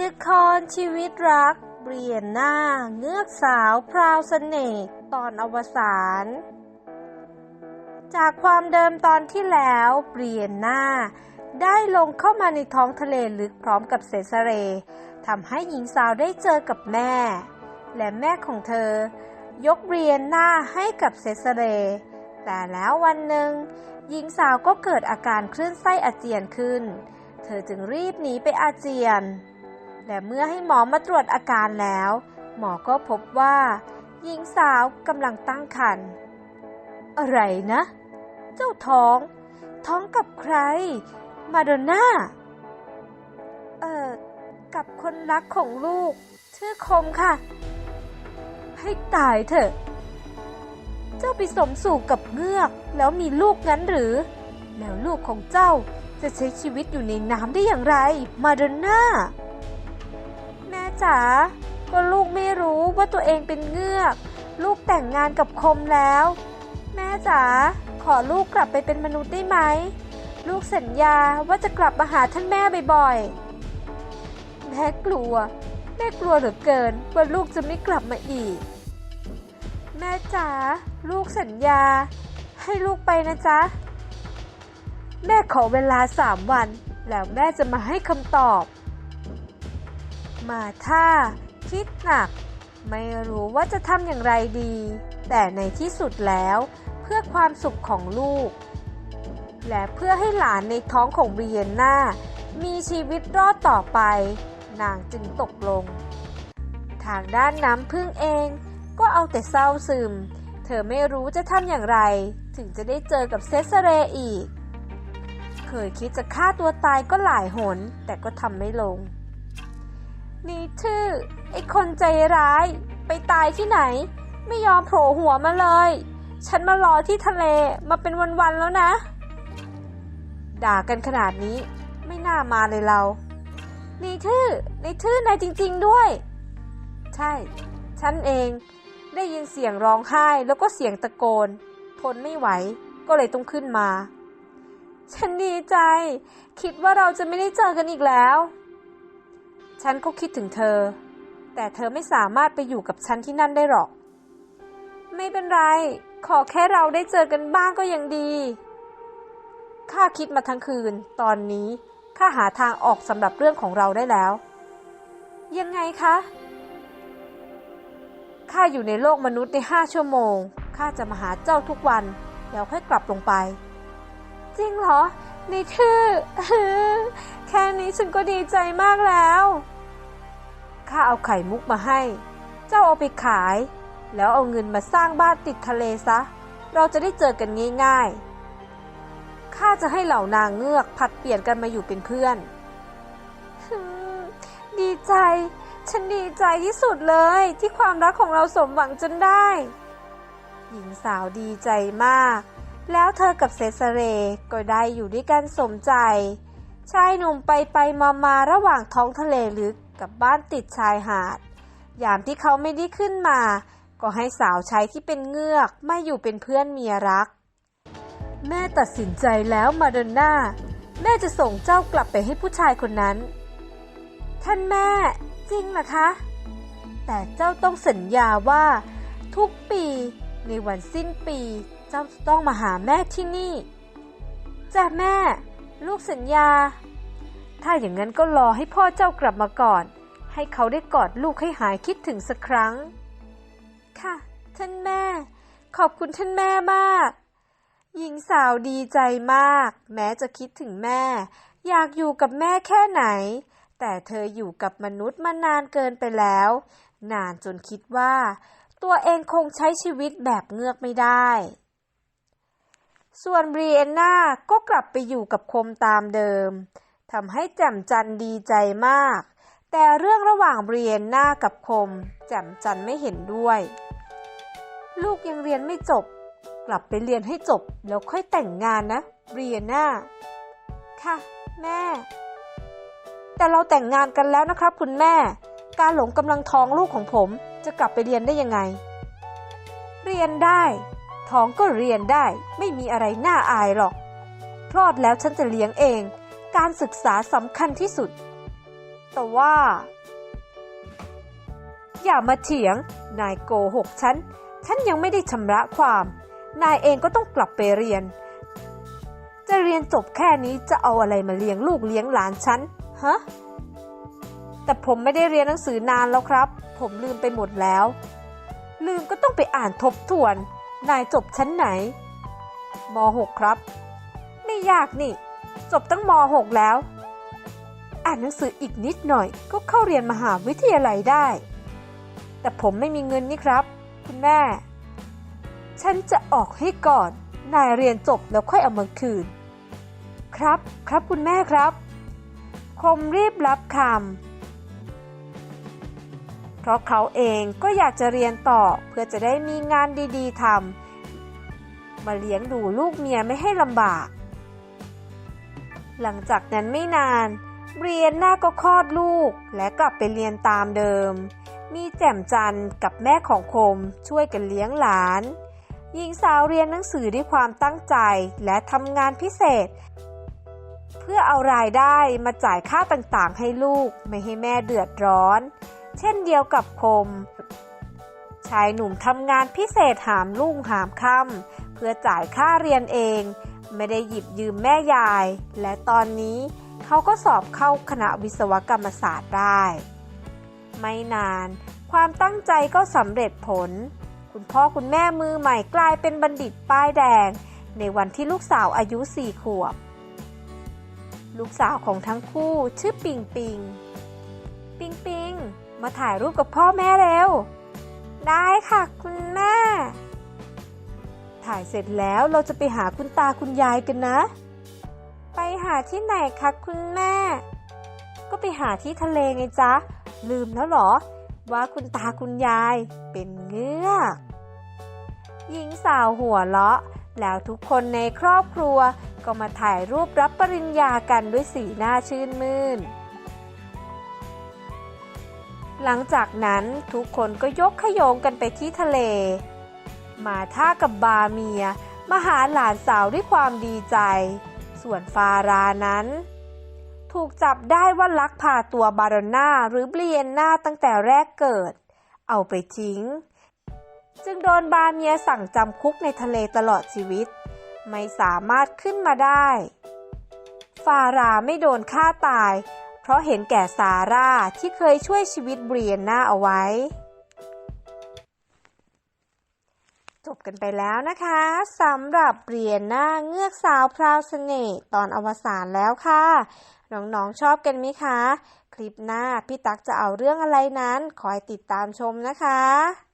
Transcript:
ละครชีวิตรัก เปลี่ยนหน้า เงือกสาวพราวเสน่ห์ตอนอวสานจากความเดิมตอนที่แล้วเปลี่ยนหน้า ได้ลงเข้ามาในท้องทะเลลึกพร้อมกับเซซาเรทำให้หญิงสาวได้เจอกับแม่ และแม่ของเธอ ยกเรียนหน้าให้กับเซซาเร แต่แล้ววันหนึ่ง หญิงสาวก็เกิดอาการคลื่นไส้อาเจียนขึ้น เธอจึงรีบหนีไปอาเจียน และเมื่อให้หมอมาตรวจอาการแล้ว หมอก็พบว่า หญิงสาวกำลังตั้งครรภ์อะไรนะ เจ้าท้อง ท้องกับใคร มาโดน่า เอ่อ กับคนรักของลูก ชื่อคมค่ะ ให้ตายเถอะ เจ้าไปสมสู่กับเงือก แล้วมีลูกงั้นหรือ แล้วลูกของเจ้าจะใช้ชีวิตอยู่ในน้ำได้อย่างไร มาโดน่า จ๋าก็ลูกไม่รู้ว่าตัวเองเป็นเงือก ลูกแต่งงานกับคมแล้ว แม่จ๋าขอลูกกลับไปเป็นมนุษย์ได้ไหม ลูกสัญญาว่าจะกลับมาหาท่านแม่บ่อยๆ แม่กลัว แม่กลัวเหลือเกินว่าลูกจะไม่กลับมาอีก แม่จ๋าลูกสัญญา ให้ลูกไปนะจ๊ะ แม่ขอเวลาสามวัน แล้วแม่จะมาให้คำตอบ มาท่าคิดหนัก ไม่รู้ว่าจะทำอย่างไรดี แต่ในที่สุดแล้วเพื่อความสุขของลูก และเพื่อให้หลานในท้องของเบียนนามีชีวิตรอดต่อไป นางจึงตกลง ทางด้านน้ำพึ่งเองก็เอาแต่เศร้าซึม เธอไม่รู้จะทำอย่างไร ถึงจะได้เจอกับเซสเรอีก เคยคิดจะฆ่าตัวตายก็หลายหน แต่ก็ทำไม่ลง นี่ชื่อ ไอ้คนใจร้าย ไปตายที่ไหน ไม่ยอมโผล่หัวมาเลย ฉันมารอที่ทะเลมาเป็นวันๆแล้วนะ ด่ากันขนาดนี้ ไม่น่ามาเลยเรานี่ทื่อนี่ทื่อนายจริง ๆด้วย ใช่ ฉันเองได้ยินเสียงร้องไห้แล้วก็เสียงตะโกน ทนไม่ไหวก็เลยต้องขึ้นมา ฉันดีใจ คิดว่าเราจะไม่ได้เจอกันอีกแล้ว ฉันก็คิดถึงเธอ แต่เธอไม่สามารถไปอยู่กับฉันที่นั่นได้หรอก ไม่เป็นไร ขอแค่เราได้เจอกันบ้างก็ยังดี ข้าคิดมาทั้งคืน ตอนนี้ข้าหาทางออกสำหรับเรื่องของเราได้แล้ว ยังไงคะ ข้าอยู่ในโลกมนุษย์ในห้าชั่วโมง ข้าจะมาหาเจ้าทุกวัน แล้วค่อยกลับลงไป จริงเหรอ นทื่อแค่นี้ฉันก็ดีใจมากแล้ว ข้าเอาไข่มุกมาให้ เจ้าเอาไปขาย แล้วเอาเงินมาสร้างบ้านติดทะเลซะ เราจะได้เจอกันง่ายๆ ข้าจะให้เหล่านางเงือกผัดเปลี่ยนกันมาอยู่เป็นเพื่อน ดีใจ ฉันดีใจที่สุดเลยที่ความรักของเราสมหวังจนได้ หญิงสาวดีใจมาก แล้วเธอกับเซซาเรก็ได้อยู่ด้วยกันสมใจ ชายหนุ่มไปไปมามาระหว่างท้องทะเลลึกกับบ้านติดชายหาด ยามที่เขาไม่ได้ขึ้นมา ก็ให้สาวใช้ที่เป็นเงือกมาอยู่เป็นเพื่อนเมียรัก แม่ตัดสินใจแล้วมาดอนน่าแม่จะส่งเจ้ากลับไปให้ผู้ชายคนนั้น ท่านแม่จริงเหรอคะ แต่เจ้าต้องสัญญาว่า ทุกปีในวันสิ้นปี จ้าจะต้องมาหาแม่ที่นี่ จ้ะแม่ ลูกสัญญา ถ้าอย่างนั้นก็รอให้พ่อเจ้ากลับมาก่อน ให้เขาได้กอดลูกให้หายคิดถึงสักครั้ง ค่ะ ท่านแม่ ขอบคุณท่านแม่มาก หญิงสาวดีใจมาก แม้จะคิดถึงแม่ อยากอยู่กับแม่แค่ไหน แต่เธออยู่กับมนุษย์มานานเกินไปแล้ว นานจนคิดว่าตัวเองคงใช้ชีวิตแบบเงือกไม่ได้ ส่วนบรีเอนนาก็กลับไปอยู่กับคมตามเดิมทำให้แจ่มจันดีใจมาก แต่เรื่องระหว่างบรีเอนนากับคม แจ่มจันไม่เห็นด้วย ลูกยังเรียนไม่จบ กลับไปเรียนให้จบแล้วค่อยแต่งงานนะบรีเอนนาค่ะ แม่ แต่เราแต่งงานกันแล้วนะครับคุณแม่ การหลงกำลังท้องลูกของผมจะกลับไปเรียนได้ยังไง เรียนได้ ท้องก็เรียนได้ไม่มีอะไรน่าอายหรอก คลอดแล้วฉันจะเลี้ยงเอง การศึกษาสำคัญที่สุด แต่ว่า อย่ามาเถียง นายโกหกฉัน ฉันยังไม่ได้ชำระความ นายเองก็ต้องกลับไปเรียน จะเรียนจบแค่นี้จะเอาอะไรมาเลี้ยงลูกเลี้ยงหลานฉัน ฮะ แต่ผมไม่ได้เรียนหนังสือนานแล้วครับ ผมลืมไปหมดแล้ว ลืมก็ต้องไปอ่านทบทวน นายจบชั้นไหนม .6 ครับ ไม่ยากนี่ จบตั้งม .6 แล้ว อ่านหนังสืออีกนิดหน่อย ก็เข้าเรียนมหาวิทยาลัยได้ แต่ผมไม่มีเงินนี่ครับ คุณแม่ ฉันจะออกให้ก่อน นายเรียนจบแล้วค่อยเอามาคืน ครับ ครับคุณแม่ครับ คมรีบรับคำ เพราะเขาเองก็อยากจะเรียนต่อเพื่อจะได้มีงานดีๆทำมาเลี้ยงดูลูกเมียไม่ให้ลำบาก หลังจากนั้นไม่นานเรียนหน้าก็คลอดลูกและกลับไปเรียนตามเดิม มีแจ่มจันทร์กับแม่ของคมช่วยกันเลี้ยงหลาน หญิงสาวเรียนหนังสือด้วยความตั้งใจและทำงานพิเศษ เพื่อเอารายได้มาจ่ายค่าต่างๆให้ลูกไม่ให้แม่เดือดร้อน เช่นเดียวกับคม ชายหนุ่มทำงานพิเศษหามลุ่งหามค่ำเพื่อจ่ายค่าเรียนเอง ไม่ได้หยิบยืมแม่ยาย และตอนนี้เขาก็สอบเข้าคณะวิศวกรรมศาสตร์ได้ ไม่นานความตั้งใจก็สำเร็จผล คุณพ่อคุณแม่มือใหม่กลายเป็นบัณฑิตป้ายแดง ในวันที่ลูกสาวอายุสี่ขวบ ลูกสาวของทั้งคู่ชื่อปิงปิง ปิงปิง มาถ่ายรูปกับพ่อแม่เร็ว ได้ค่ะคุณแม่ ถ่ายเสร็จแล้วเราจะไปหาคุณตาคุณยายกันนะ ไปหาที่ไหนคะคุณแม่ ก็ไปหาที่ทะเลไงจ๊ะ ลืมแล้วเหรอ ว่าคุณตาคุณยายเป็นเงือกหญิงสาวหัวเราะ แล้วทุกคนในครอบครัวก็มาถ่ายรูปรับปริญญากันด้วยสีหน้าชื่นมื่น หลังจากนั้นทุกคนก็ยกขยงกันไปที่ทะเล มาท่ากับบาเมียมาหาหลานสาวด้วยความดีใจ ส่วนฟารานั้น ถูกจับได้ว่าลักพาตัวบารอน่าหรือเบลียนนาตั้งแต่แรกเกิด เอาไปทิ้ง จึงโดนบาเมียสั่งจำคุกในทะเลตลอดชีวิต ไม่สามารถขึ้นมาได้ ฟาราไม่โดนฆ่าตาย เพราะเห็นแก่ซาร่าที่เคยช่วยชีวิตเบรียนนาเอาไว้ จบกันไปแล้วนะคะสำหรับเบรียนนาเงือกสาวพราวเสน่ห์ตอนอวสานแล้วค่ะ น้องๆชอบกันไหมคะ คลิปหน้าพี่ตั๊กจะเอาเรื่องอะไรนั้นคอยติดตามชมนะคะ